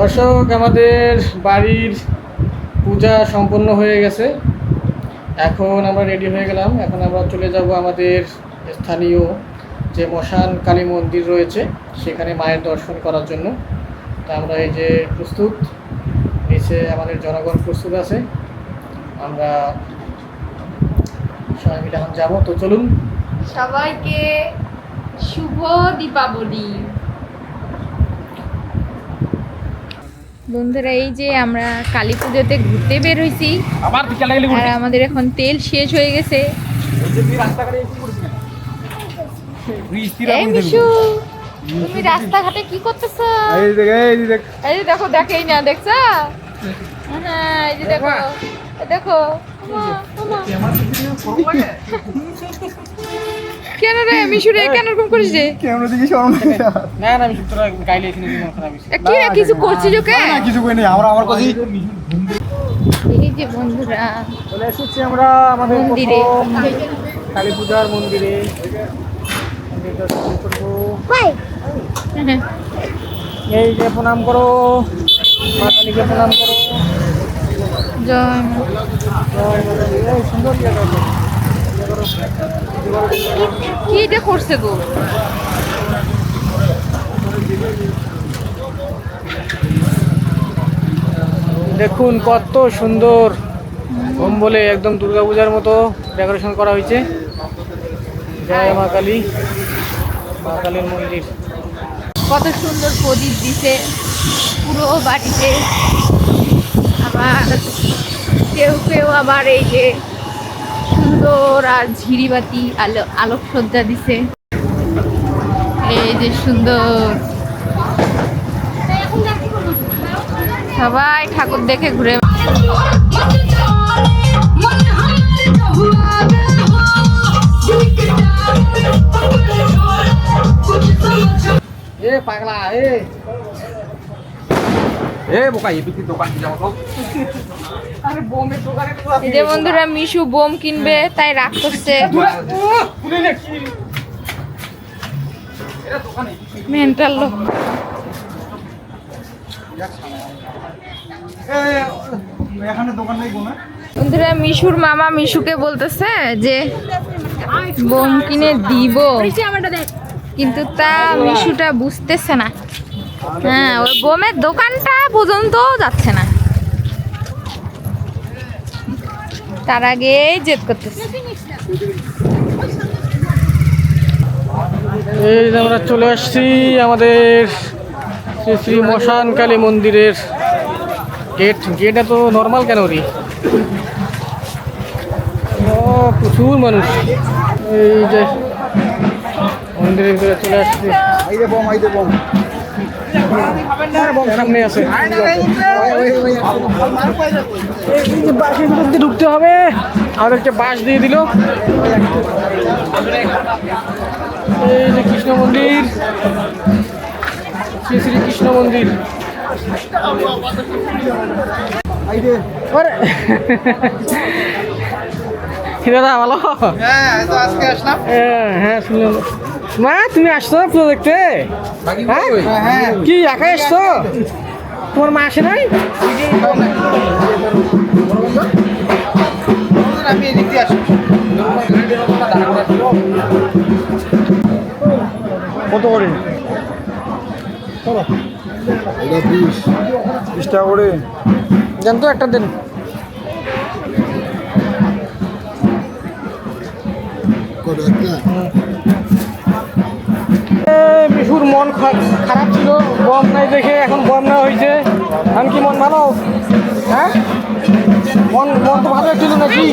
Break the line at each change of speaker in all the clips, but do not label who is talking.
দর্শক, আমাদের বাড়ির পূজা সম্পন্ন হয়ে গেছে। এখন আমরা রেডি হয়ে গেলাম। এখন আমরা চলে যাব আমাদের স্থানীয় যে মশান কালী মন্দির রয়েছে, সেখানে মায়ের দর্শন করার জন্য। তা আমরা এই যে প্রস্তুত, নিচে আমাদের জনগণ প্রস্তুত আছে। আমরা সবাই মিলে এখন যাব। তো চলুন।
সবাইকে শুভ দীপাবলি। বন্ধুরা এই যে আমরা কালী পুজোতে ঘুরতে বের হয়েছি।
আবার
আর আমাদের এখন তেল শেষ হয়ে গেছে। তুমি রাস্তাঘাটে কি করতেছো?
এই দেখ এই দেখ।
এই যে দেখো দেখেই না দেখছ? হ্যাঁ এই যে দেখো। দেখো। কেন রে মিশু রে কেন এরকম করিস রে?
ক্যামেরা দিকে শরম
না না আমি তোরা গাইলে এখানে দিন খারাপ হয়েছে
এ, কি কিছু করছিস ওকে?
না কিছু কই নেই আমরা আমার কথাই
এই যে বন্ধুরা।
চলে এসেছি আমরা আমাদের
মন্দিরে।
কালী পূজার মন্দিরে। এই যে প্রণাম করো। মা কালীকে প্রণাম করো।
জয়। কি এটা করছে গো?
দেখুন কত সুন্দর বলে একদম দুর্গাপূজার মতো ডেকোরেশন করা হয়েছে। জয় মা কালী মা কালীর মন্দির।
কত সুন্দর প্রদীপ দিছে পুরো বাড়িতে। আবার কেউ কেউ আবার এই যে সুন্দর আর ঝিরিবাতি আলো, আলোকসজ্জা দিছে। এই যে সুন্দর। সবাই ঠাকুর দেখে ঘুরে
এ পাগলা, এ।
এ বোকা এই বিক্রি দোকান যাব
আরে বোমের দোকানে
যে বন্ধুরা মিশু বোম কিনবে তাই রাগ করছে। মেন্টাল লোক।
এখানে দোকান নেই কোনো
বন্ধুরা মিশুর মামা মিশুকে বলতেছে যে বোম কিনে দিব। কিন্তু তা মিশুটা বুঝতেছে না। হ্যাঁ ওই বোমের দোকানটা পর্যন্ত যাচ্ছে না। তার আগে জেদ করতেছে।
এই যে আমরা চলে আসছি আমাদের শ্রী শ্রী মশান কালী মন্দিরের গেট। গেট এত নর্মাল কেন রে? ও প্রচুর মানুষ। এই যে মন্দিরের ভিতরে চলে আসছি। সামনে আছে এই যে বাসের ভিতর দিয়ে ঢুকতে হবে আমাদেরকে বাস দিয়ে দিল। এই যে কৃষ্ণ মন্দির। শ্রী শ্রী কৃষ্ণ মন্দির। দাদা ভালো?
হ্যাঁ
হ্যাঁ হ্যাঁ শুনলাম। মা তুমি আসছো পুজো দেখতে? হ্যাঁ?
হ্যাঁ।
কি একা এসছো তোমার মা আসে নাই?
আমি এদিক দিয়ে আসি কত করে? এটা বিশ। বিশ টাকা করে।
দেন তো একটা দেন। মন খারাপ ছিল, বম নাই দেখে এখন বম না হয়েছে। এখন কি মন ভালো? হ্যাঁ? মন মন তো ভালো ছিল নাকি?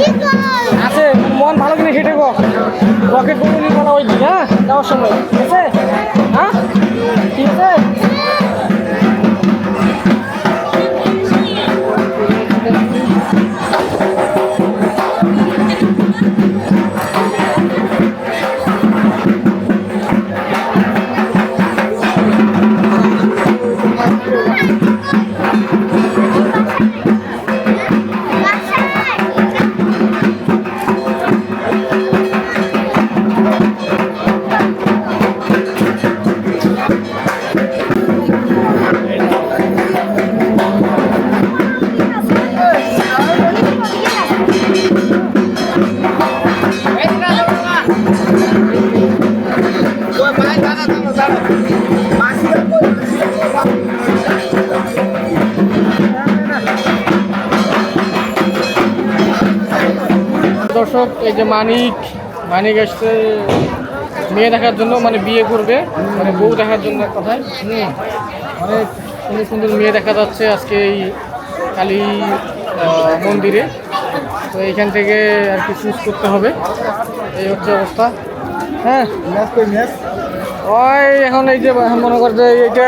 আছে, মন ভালো কিনা সেটা গো রকেট বমি নিয়ে মনে হয়েছি হ্যাঁ? যাওয়ার সময়। ঠিক আছে? হ্যাঁ? ঠিক আছে? এই যে মানিক মানিক আসছে মেয়ে দেখার জন্য মানে বিয়ে করবে মানে বউ দেখার জন্য কথায়। অনেক সুন্দর সুন্দর মেয়ে দেখা যাচ্ছে আজকে এই কালী মন্দিরে। তো এইখান থেকে আর কি চুজ করতে হবে। এই হচ্ছে অবস্থা। হ্যাঁ। ওই, এখন এই যে মনে কর যে এইটা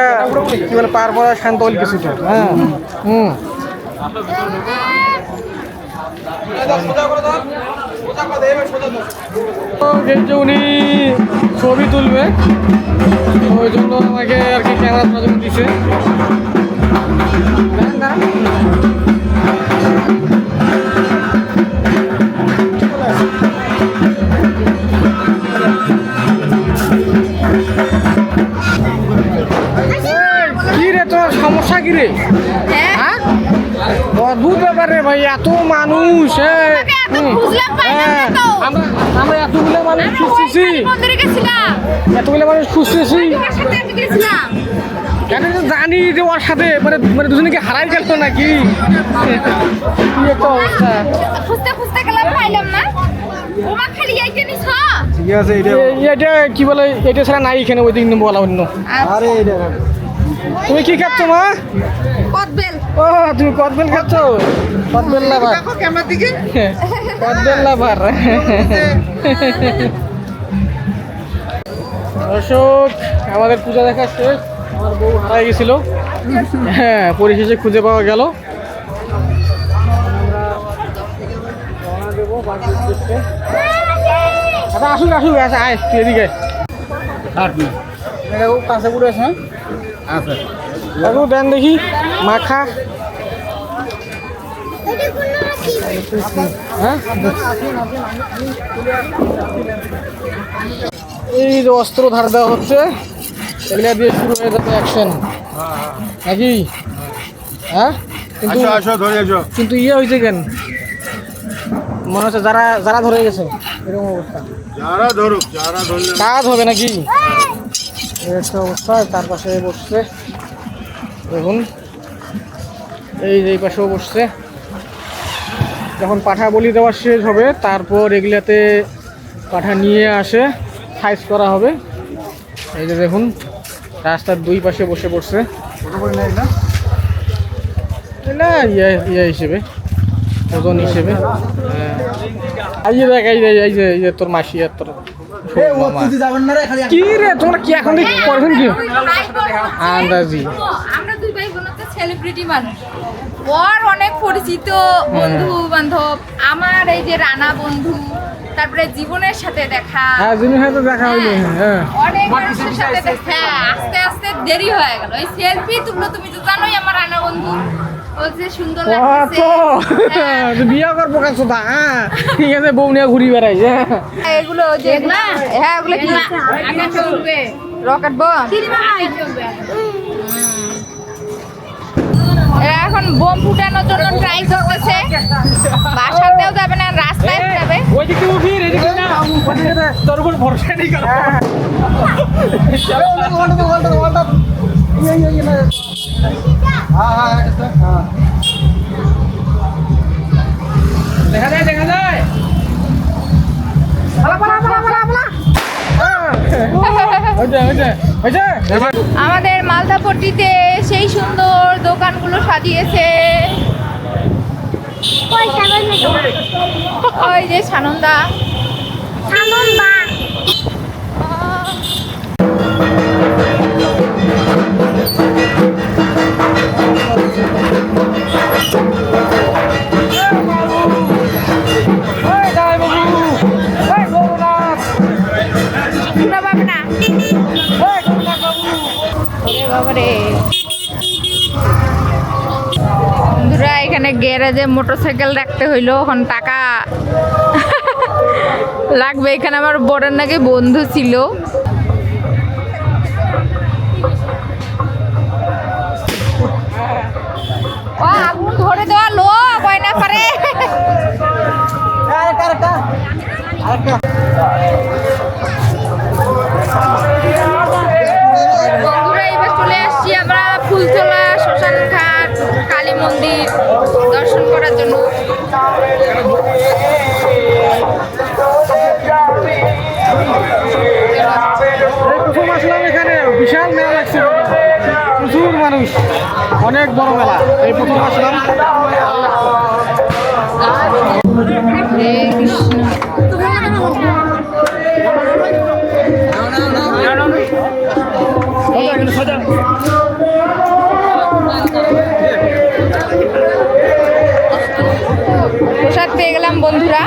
কি বলে, পার পর শান্ত হল কিছুটা হ্যাঁ। হুম। যে উনি ছবি তুলবে। ওই জন্য আমাকে আর কি ক্যামেরা দিছে।
গেছিলাম।
এতগুলো মানুষ খুঁজতেছি।
আমি
তো জানি যে ওর সাথে মানে মানে দুজনকে হারাই গেল নাকি? কি একটা অবস্থা।
খুঁজতে খুঁজতে গেলাম পাইলাম না। ওমা খালি এইটা নিছ।
ঠিক আছে এটা
এটা কি বলে এটা ছাড়া নাই এখানে ওই দিন বলা অন্য।
আরে এটা
তুমি কি খাচ্ছ মা?
কদবেল।
ও তুমি কদবেল খাচ্ছ? কদবেল লাভার।
দেখো ক্যামেরার দিকে।
কদবেল লাভার। দর্শক আমাদের পূজা দেখা শেষ আমার বউ হারাই গেছিল হ্যাঁ পরিশেষে খুঁজে পাওয়া গেল। আচ্ছা আসুক আসুক আচ্ছা আয় তুই এদিকে
খুব কাছে পড়ে আছে আচ্ছা
কাকু দেন দেখি মাখা হ্যাঁ এই যে অস্ত্র ধার দেওয়া হচ্ছে। এগুলা দিয়ে শুরু হয়ে যাবে অ্যাকশন নাকি? হ্যাঁ? কিন্তু কিন্তু ইয়ে হয়েছে কেন? মনে হচ্ছে যারা যারা ধরে গেছে এরকম অবস্থা।
যারা ধরুক যারা ধরলে
কাজ হবে নাকি? একটা অবস্থা তার পাশে বসছে। দেখুন। এই যে এই পাশেও বসছে। যখন পাঠা বলি দেওয়া শেষ হবে তারপর এগুলাতে পাঠা নিয়ে আসে। সাইজ করা হবে। এই যে দেখুন রাস্তার দুই পাশে বসে পড়ছে।
না
না ইয়ে ইয়ে হিসেবে ওজন হিসেবে। হ্যাঁ। এই যে দেখ এই যে এই যে এই যে তোর মাসি আর তোর ছোট মামা।
যাবেন না রে খালি
কি রে তোমরা কি এখন দেখি করবেন কি? আন্দাজি।
আমরা দুই ভাই বোন তো সেলিব্রিটি মানুষ। ওর অনেক পরিচিত বন্ধু বান্ধব আমার এই যে রানা বন্ধু তারপরে জীবনের সাথে দেখা।
হ্যাঁ জিনিস হয়তো দেখা হইল হ্যাঁ
অনেক মানুষের সাথে দেখা হ্যাঁ, আস্তে আস্তে দেরি হয়ে গেল। ওই সেলফি তুললো তুমি তো জানোই আমার রানা বন্ধু বলছে সুন্দর লাগছে
তো।
হ্যাঁ।
বিয়া কর প্রকাশ কথা হ্যাঁ ঠিক আছে বউ নিয়ে ঘুরি বেড়াই হ্যাঁ।
এগুলো যে হ্যাঁ ওগুলো কি? রকেট বম এখন বোম ফুটানোর জন্য ট্রাই করতেছে। বাসাতেও যাবে না রাস্তায় যাবে।
ওই দিকে উঠি এদিকে না। তোর উপর ভরসা নেই
হ্যাঁ হ্যাঁ। হ্যাঁ
দেখা যায় দেখা যায়।
আমাদের মালদাপট্টিতে সেই সুন্দর দোকানগুলো সাজিয়েছে। ওই যে সানন্দা। সানন্দা।
ওই
বাবারে। বন্ধুরা, এখানে গ্যারেজে মোটরসাইকেল রাখতে হইল, এখন টাকা লাগবে। এখানে আমার বড়ের নাকি বন্ধু ছিল। আগুন পারে। বন্ধুরা মন্দির দর্শন করার জন্য।
প্রথম আসলাম এখানে বিশাল মেলা লাগছে প্রচুর মানুষ অনেক বড় মেলা এই প্রথম আসলাম
কৃষ্ণ গেলাম বন্ধুরা।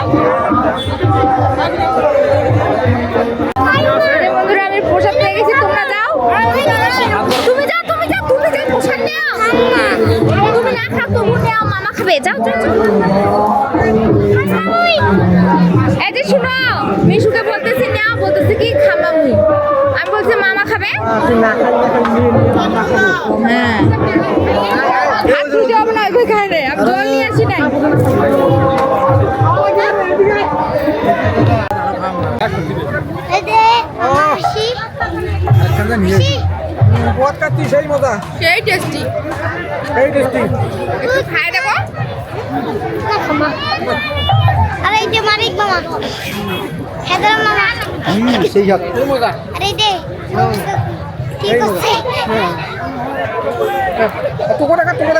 বন্ধুরা, আমি প্রসাদ পেয়ে গেছি। তোমরা যাও। তুমি যাও তুমি যাও তুমি যাও, প্রসাদ তুমি না খাও তুমি মামা খাবে। যাও। এই যে শুনো, মিশুকে বলতেছি নাও বলতেছি কি খাবা মুই আমি বলছি, মামা খাবে? হ্যাঁ। ধুতে হবে না আমি
সেই মজা।
সেই টেস্টি
সেই টেস্টি
খাই দেবো?
আরে এই যে মানিক মামা। হেদার মামা
সেই হাত।
মজা।
আরে এই যে ঠিক আছে।
তোকে দেখা তোকে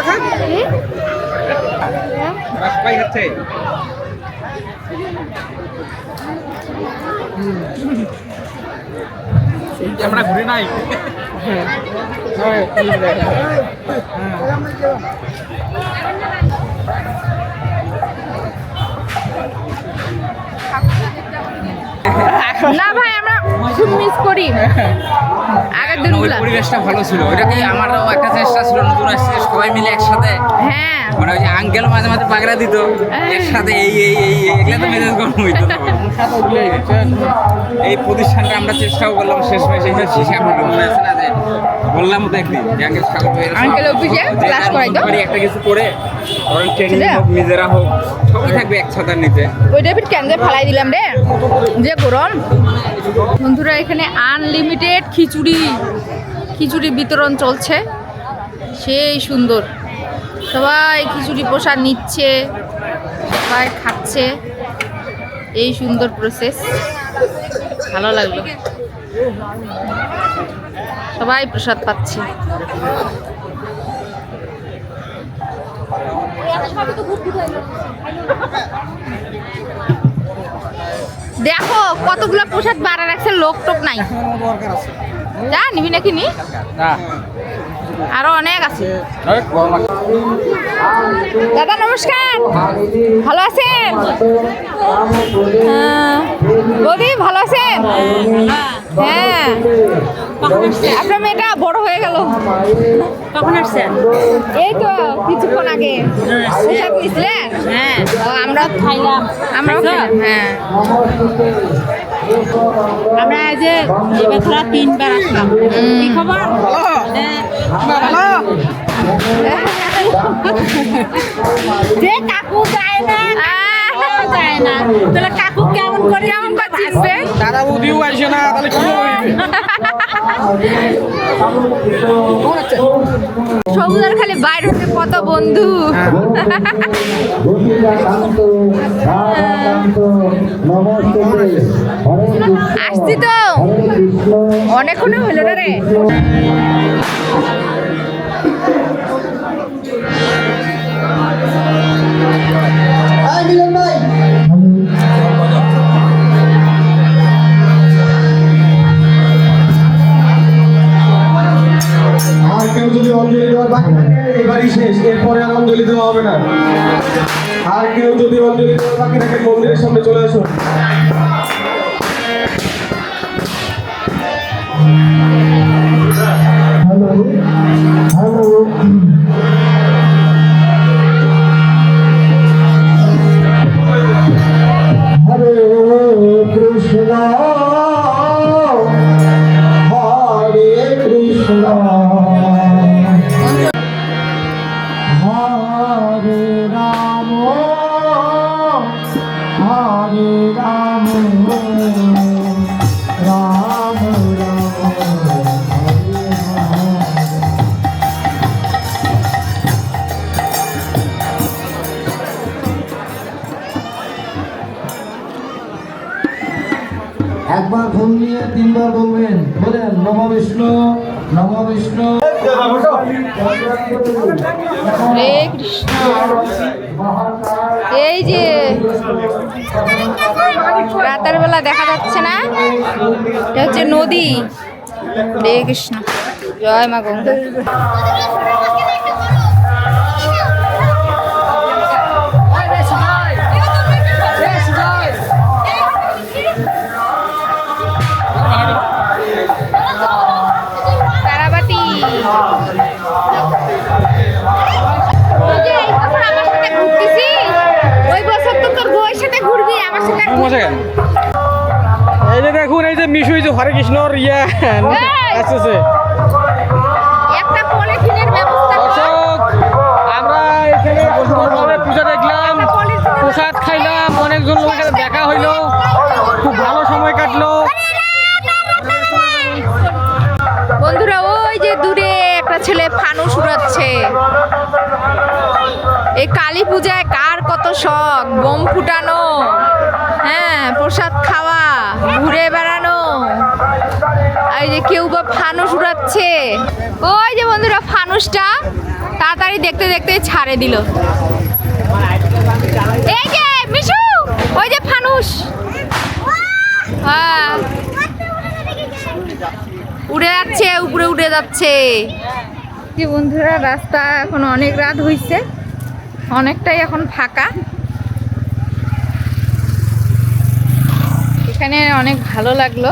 দেখা
আমরা ঘুরে নাই?
হ্যাঁ।
না ভাই মিস করি। আগের দিনগুলো
পরিবেশটা ভালো ছিল। ওইটাকে আমারও একটা চেষ্টা ছিল নতুন আসছে সবাই মিলে একসাথে?
হ্যাঁ।
মানে ওই যে আঙ্কেল মাঝে মাঝে পাগড়া দিত একসাথে এই এই এই এগুলো তো মেজাজ গরম হইতো
ভুলে
এই প্রতিষ্ঠানটা আমরা চেষ্টাও করলাম শেষ মেশ এই হলো মনে আছে না যে বললাম তো একদিন যে আঙ্কেল
আঙ্কেল অফিসে ক্লাস
যার
করাইতো?
মতো একটা কিছু করে ধরেন ট্রেনিং হোক নিজেরা হোক সবই থাকবে এক ছাতার নিচে
ওই ডেবিট ক্যান্ডে ফালাই দিলাম রে। যে গরম। বন্ধুরা, এখানে আনলিমিটেড খিচুড়ি খিচুড়ি বিতরণ চলছে। সেই সুন্দর। সবাই খিচুড়ি প্রসাদ নিচ্ছে, সবাই খাচ্ছে। এই সুন্দর প্রসেস ভালো লাগল। সবাই প্রসাদ পাচ্ছে। দেখো কতগুলো প্রসাদ বাড়া রাখছে লোক টোক নাই। যা নিবি নাকি নি? আরও অনেক আছে। দাদা নমস্কার। ভালো আছেন? হ্যাঁ। বৌদি ভালো আছেন? হ্যাঁ। আপনার মেয়েটা বড় হয়ে গেল।
কখন আসছেন?
এই তো কিছুক্ষণ আগে। প্রসাদ নিছিলেন
হ্যাঁ।
আমরা
খাইলাম।
আমরাও খেলাম হ্যাঁ।
আমরা এই যে এবছর তিনবার আসলাম। কি খবর? হ্যাঁ। যে কাকু যায় না। যায় না। তাহলে কাকু কেমন করে
কেমন বা চিনবে
দাদা বৌদিও আসে না তাহলে কি
সবুজার খালি বাইরে হতে কত বন্ধু। আসছি তো। অনেকক্ষণ হলো না রে?
হরে কৃষ্ণ।
এই যে রাতের বেলা দেখা যাচ্ছে না? এটা হচ্ছে নদী। হরে কৃষ্ণ। জয় মা গঙ্গা। যে
মিশু যে হরে কৃষ্ণর ইয়ে আসতেছে। আমরা এখানে পূজা দেখলাম প্রসাদ খাইলাম অনেকজন লোকের সাথে দেখা হইল। খুব ভালো সময় কাটলো।
বন্ধুরা ওই যে দূরে একটা ছেলে ফানুস উড়াচ্ছে। এই কালী পূজায় কার কত শখ? বোম ফুটানো। হ্যাঁ প্রসাদ খাওয়া, ঘুরে বেড়ানো। এই যে কেউ বা ফানুস উড়াচ্ছে। ওই যে বন্ধুরা, ফানুসটা তাড়াতাড়ি দেখতে দেখতে ছাড়ে দিল। এই যে, মিশু, ওই যে ফানুস। হ্যাঁ। উড়ে যাচ্ছে, উপরে উড়ে যাচ্ছে। বন্ধুরা, রাস্তা এখন অনেক রাত হইছে। অনেকটাই এখন ফাঁকা। এখানে অনেক ভালো লাগল।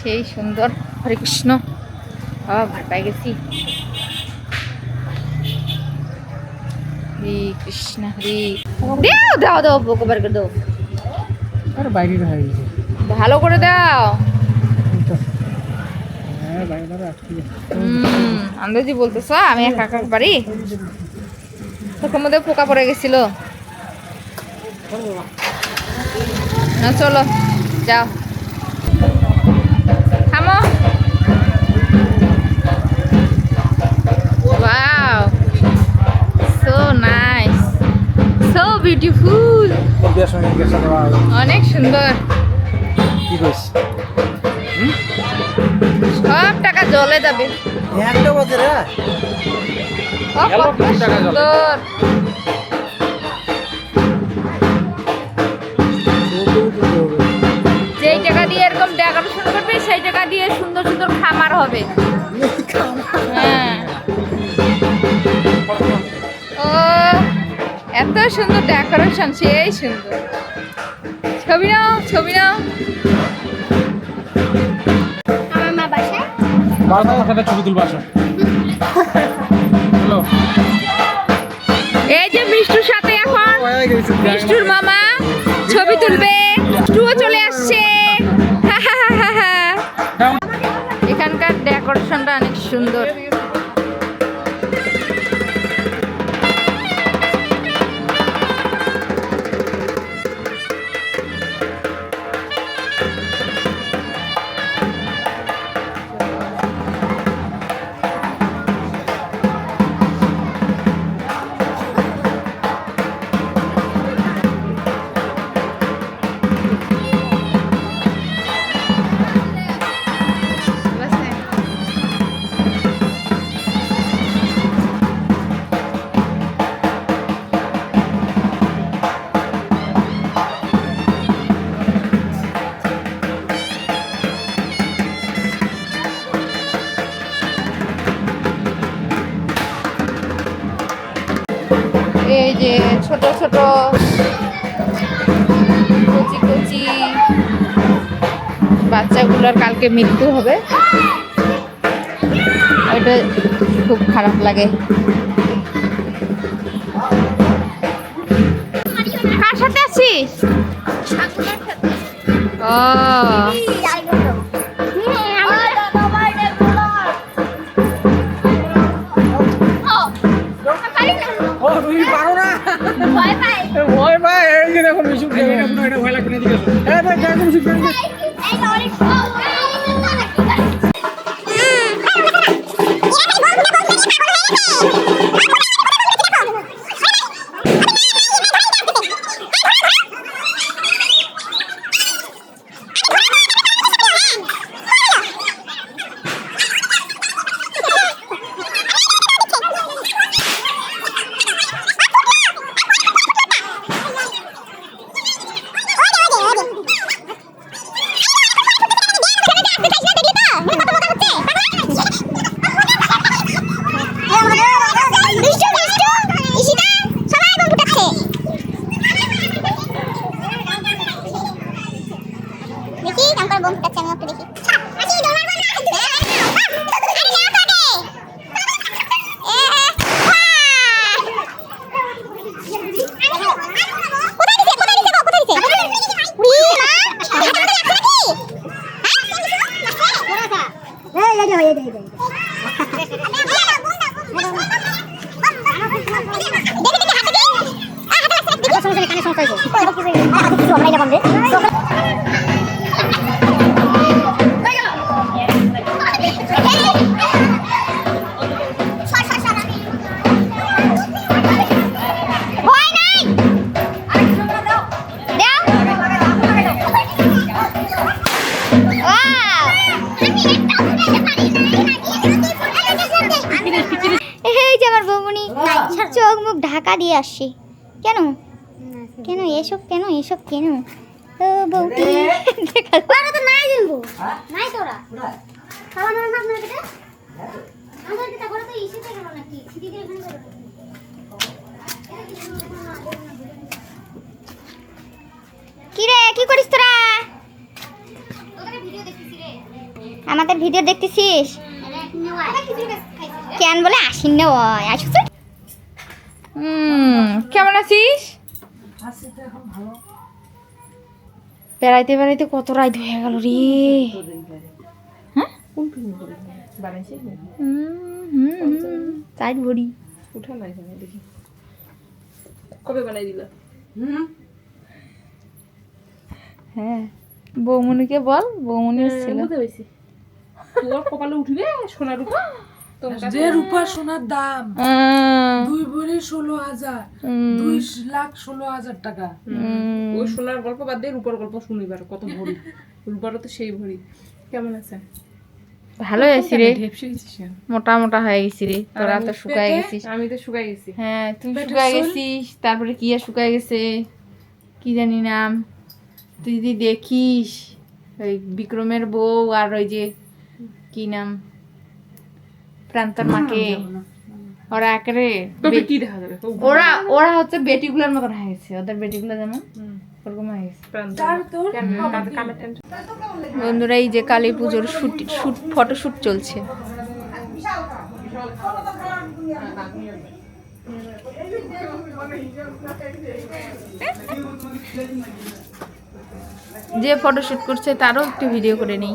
সেই সুন্দর। হরে কৃষ্ণ। বাবা ভাটায় গেছি। হরে কৃষ্ণ হরে দাও দাও দাও বোকবার করে দাও।
আর বাইরে হয়ে গেছে।
ভালো করে দাও।
হ্যাঁ
আন্দাজি বলতেছ? আমি একা একা পারি তোর মধ্যে পোকা পড়ে গেছিল। না চলো যাও। থামো। Wow so nice so beautiful অনেক সুন্দর।
কি কইস?
সব টাকা জলে যাবে।
একটা বছর
টাকা জলে।
সুন্দর ডেকোরেশন সেই সুন্দর। ছবি নাও ছবি নাও।
আমার মা বাসায়?
বারবার ছবি তুলবা আসো।
এই যে ছোট ছোট কচি কচি বাচ্চাগুলোর কালকে মৃত্যু হবে। ওইটা খুব খারাপ লাগে। কার সাথে আছিস? ও।
ভয়
লাগবে
我拿 আসছি কেন? কেন? এসব কেন? এসব কেন? ও বৌদি ওরা তো নাই দিলবো নাই তোরা খাওয়া না না আপনার কেটে আমাদের কেটে করে তো ইসে থেকে নাকি? দিদি এখানে কি রে কি করিস তোরা? আমাদের ভিডিও দেখতেছিস? কেন বলে আসিন না ওই আসুস
হুম কেমন আছিস? বেড়াইতে বেড়াইতে কত রাত হয়ে গেল রে। হ্যাঁ? ভরি হ্যাঁ বৌমনিকে বল বৌমনি এসেছিল।
তোর কপালে উঠবে সোনা রূপা
যে রূপা সোনার দাম। দুই ভরি ষোলো হাজার। দুই লাখ ষোলো হাজার টাকা।
ওই সোনার গল্প বাদ দিয়ে রূপার গল্প শুনিবার কত ভরি। রূপারও তো সেই ভরি। কেমন আছে?
ভালো আছি রে? মোটা মোটা হয়ে গেছি রে। তোরা তো শুকায় গেছিস।
আমি তো শুকাই গেছি।
হ্যাঁ তুই শুকায় গেছিস তারপরে কি আর শুকায় গেছে? কি জানি নাম। তুই যদি দেখিস ওই বিক্রমের বউ আর ওই যে কি নাম? প্রান্তর মাকে ওরা একেবারে
কি দেখা যাবে?
ওরা ওরা হচ্ছে বেটিগুলোর মতন হয়ে গেছে। ওদের বেটিগুলো যেমন ওরকম বন্ধুরা এই যে কালী পুজোর শুট শুট ফটোশুট চলছে। যে ফটোশুট করছে তারও একটু ভিডিও করে নেই।